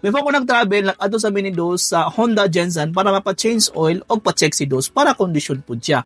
Before ko nag-travel, nag-ato sa mini dose sa Honda Jensen para mapa-change oil o pa-check si dose para kondisyon po siya.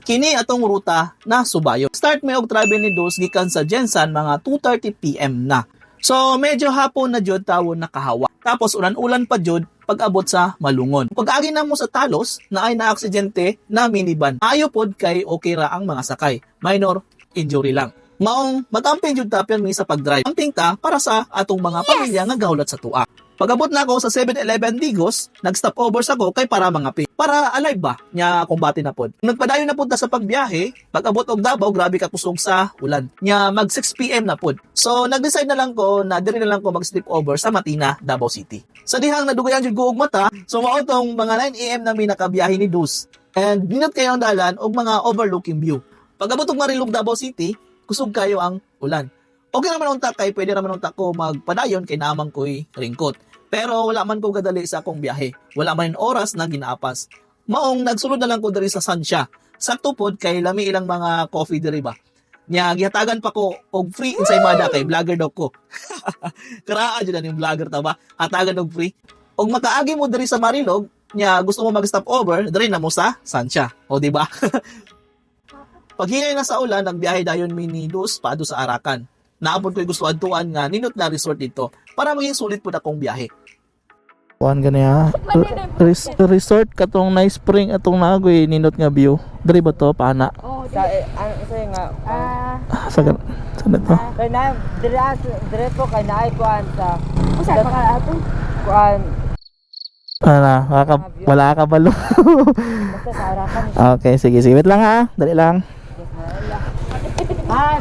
Kini atong ruta na subayo. Start may og travel ni Dos gikan sa Jensen mga 2:30 PM na. So medyo hapon na jud tawon nakahawa. Tapos ulan-ulan pa jud pag-abot sa Malungon. Pag agi na mo sa Talos na ay naaksidente na minivan. Ayo pod kay okay ra ang mga sakay. Minor injury lang. Maong matamping jud ta pirmi sa pag-drive. Amping ta para sa atong mga pamilya nga gawlat sa tua. Pag-abot na ako sa 7-Eleven Digos, nag-stop over sa ko kay para mga pi. Para alive ba nya kumbati na pod. Nagpadayon na punta sa pagbiyahe, pag-abot og Davao, grabe ka kusog sa ulan. Nya mag 6 PM na pod. So nag-decide na lang ko na diri na lang ko mag-sleep over sa Matina, Davao City. Sa dihang nadugayan jud ko og mata, so mao tong mga 9 AM na mi nakabiyahe ni Dus. And dinat kayo ang dalan og mga overlooking view. Pag-abot og Marilog, Davao City, kusog kayo ang ulan. Okay naman unta kay pwede naman unta ko magpadayon kay namang ko'y ringkot. Pero wala man ko kadali sa akong biyahe. Wala man oras na ginaapas. Maong nagsulod na lang ko diri sa Sansya. Sakto pod kay lami ilang mga coffee diri ba. Nya gihatagan pa ko og free ensaymada kay vlogger daw ko. Karaa jud yung vlogger ta ba? Hatagan og free. Og makaagi mo diri sa Marilog, nya gusto mo mag-stop over, diri na mo sa Sansya. O di ba? Pag hinay na sa ulan, nagbiyahe dayon mi ni Dus paado sa Arakan. Naabot ko gusto adtuan nga ninot na resort dito para maging sulit po akong biyahe. Kuan gani ha. Res- resort katong nice spring atong nagoy ninot nga view. Diri ba to pana? Oh, sa ano sa nga. Ah, Ah, Sa gan sa to. kay na dire dire po kay naay kuan sa Usa pa ka ato? kuan Ana, wala ka, wala ka balo. basta sa arakan. okay, sige, sige. Wait lang ha. Dali lang. Ah,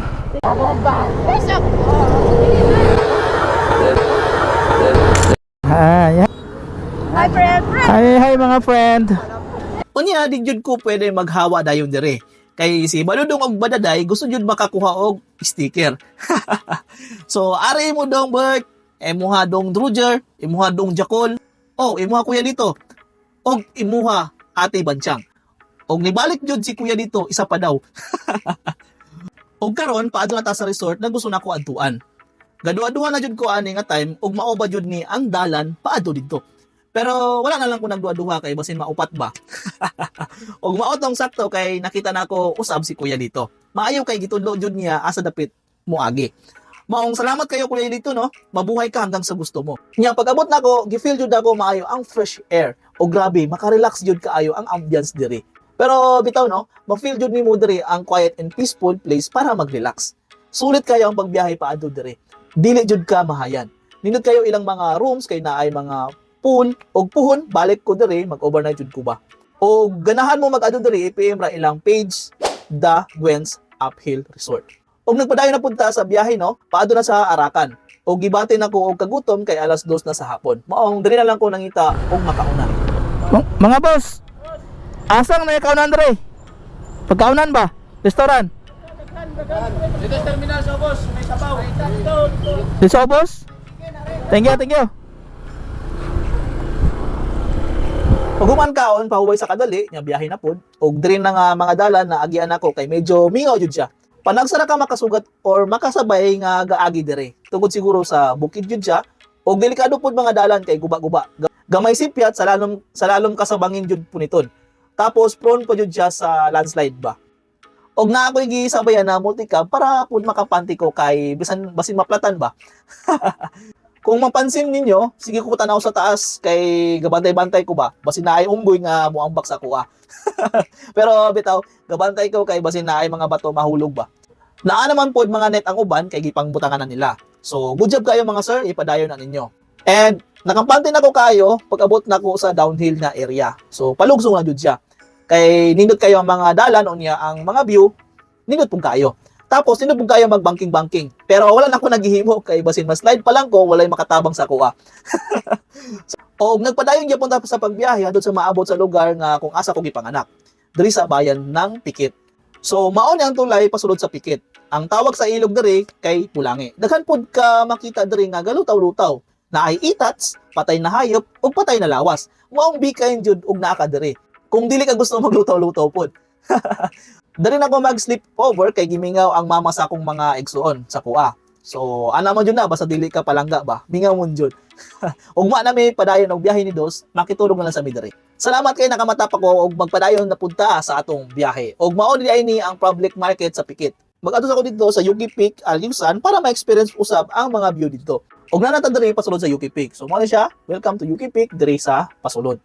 Ah, yeah. Hi, friend! Hi, hi mga friend. Unya, di jud ko pwede maghawa dayon dire. Kay si Baludong og Badaday gusto jud makakuha og sticker. so, ari mo dong Bert, imuha dong Druger, imuha dong Jakol, oh, imuha kuya dito. Og imuha ate Banchang. Og nibalik jud si kuya dito, isa pa daw. og karon paadto na ta sa resort na gusto na ko adtuan. Gadua-duha na jud ko ani nga time ug mao ba jud ni ang dalan paadto didto. Pero wala na lang ko nagduha-duha kay basin maupat ba. og maotong sakto kay nakita na ako usab si kuya dito. Maayo kay gitudlo jud niya asa dapit muagi. Maong salamat kayo kuya dito no. Mabuhay ka hanggang sa gusto mo. Nya pag-abot na ko, gifeel jud ako maayo ang fresh air. O grabe, makarelax jud kaayo ang ambience diri. Pero bitaw no, ma-feel jud nimo diri ang quiet and peaceful place para mag-relax. Sulit kayo ang pagbiyahe pa adto diri. Dili jud ka mahayan. Nindot kayo ilang mga rooms kay naay mga pool og puhon balik ko diri mag-overnight jud ko ba. O ganahan mo mag-adto diri i-PM ra ilang page The Gwen's Uphill Resort. Og nagpadayon na punta sa biyahe no, paado na sa Arakan. O gibati na ko og kagutom kay alas 2 na sa hapon. Maong diri na lang ko nangita og makauna. Mga boss. Asang na ikaw Andre? Pagkaunan ba? Restaurant? Dito terminal sa boss, may tabaw. Dito sa boss? Thank you, thank you. Pag human kaon pahuway sa kadali, nya biyahe na pod. Og diri na nga mga dalan na agian ako kay medyo mingaw jud siya. Panagsara ka makasugat or makasabay nga gaagi diri. Tungod siguro sa bukid jud siya. Og delikado pod mga dalan kay guba-guba. Ga- Gamay sipyat sa lalom sa lalom kasabangin jud puniton. Tapos prone pa jud siya sa landslide ba. Og na ako'y gisabayan na multicab para pud makapanti ko kay bisan basin maplatan ba. Kung mapansin ninyo, sige ko tanaw sa taas kay gabantay-bantay ko ba. Basin na ay unggoy nga mo ang baksa ko ah. Pero bitaw, gabantay ko kay basin na ay mga bato mahulog ba. Naa naman pod mga net ang uban kay gipang butangan na nila. So, good job kayo mga sir, ipadayon na ninyo. And nakampante na ko kayo pag abot na ko sa downhill na area. So, palugsong na jud siya. Kay nindot kayo ang mga dalan o niya ang mga view, nindot pong kayo. Tapos, nindot pong kayo mag-banking-banking. Pero wala na ako naghihimo kay basin mas slide pa lang ko, walay makatabang sa kuha. o nagpadayon gyapon tapos sa pagbiyahe adto sa maabot sa lugar nga kung asa ko gipanganak. Diri sa bayan ng Pikit. So mao ni ang tulay pasulod sa Pikit. Ang tawag sa ilog diri kay Pulangi. Daghan pod ka makita diri nga galutaw-lutaw na ay itats, patay na hayop ug patay na lawas. Maong bikain jud og naa ka diri. Kung dili ka gusto maglutaw-lutaw pod. Dari na ko mag-sleep over kay gimingaw ang mama sa akong mga igsuon sa kuha. So, ana mo jud na basta dili ka palangga ba. Mingaw mo jud. Ugma na may padayon og biyahe ni dos, makitulog na lang sa midiri. Salamat kay nakamata pa ko og magpadayon na punta sa atong biyahe. Og mao ni ang public market sa Pikit. Mag-adto ako dito sa Yuki Peak, Aliusan para ma-experience usab ang mga view dito. Og nanatan diri pasulod sa Yuki Peak. So mo na siya. Welcome to Yuki Peak diri sa pasulod.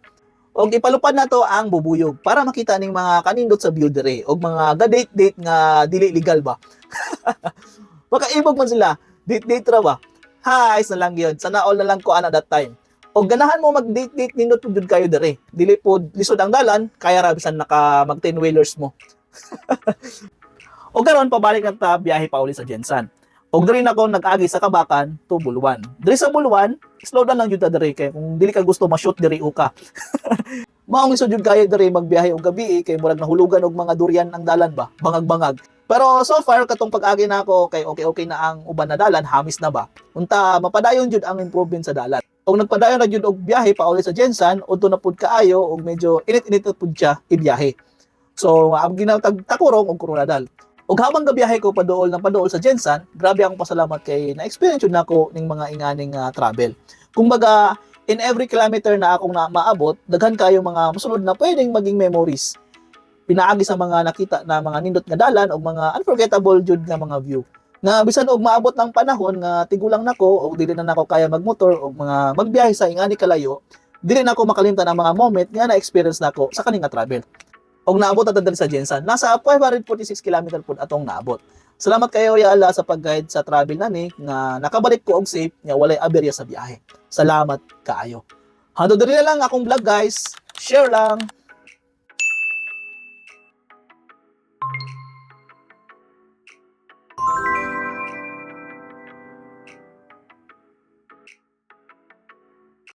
Og ipalupad na to ang bubuyog para makita ning mga kanindot sa diri og mga ga-date-date nga dili legal ba. Makaibog man sila. Date-date ra ba? Hi, na lang yun. Sana all na lang ko ana that time. O ganahan mo mag-date-date nindot po jud kayo dere. Dili po lisod ang dalan, kaya ra bisan naka mag 10 wheelers mo. o karon pabalik na ta biyahe pa uli sa Jensan. Og diri na ako nag-agi sa Kabakan to Buluan. Diri sa Buluan, slow down lang jud ta diri kay kung dili ka gusto ma-shoot diri uka. Maong lisod jud kayo diri magbiyahe og gabi eh, kay murag nahulugan og mga durian ang dalan ba, bangag-bangag. Pero so far katong pag-agi na ako kay okay-okay na ang uban na dalan, hamis na ba. Unta mapadayon jud ang improvement sa dalan. Og nagpadayon na jud og biyahe pa uli sa Jensan, udto na pud kaayo og medyo init-init pud siya ibiyahe. So, ang ginatag takurong og Coronadal. Og habang gabiyahe ko padool ng padool sa Jensan, grabe akong pasalamat kay na-experience yun nako ning mga inganing ah, travel. Kumbaga, in every kilometer na akong na maabot, daghan kayo mga musunod na pwedeng maging memories. Pinaagi sa mga nakita na mga nindot nga dalan o mga unforgettable jud nga mga view. Na bisan og maabot ng panahon nga tigulang nako o dili na nako kaya magmotor o mga magbiyahe sa ingani kalayo, dili na ako makalimtan ang mga moment nga na-experience nako sa kaning nga travel. Og naabot na dali sa Jensan, nasa 546 km po atong naabot. Salamat kayo ya Allah sa pag-guide sa travel nani nga nakabalik ko og safe nga walay aberya sa biyahe. Salamat kaayo. Hando diri na lang akong vlog guys. Share lang.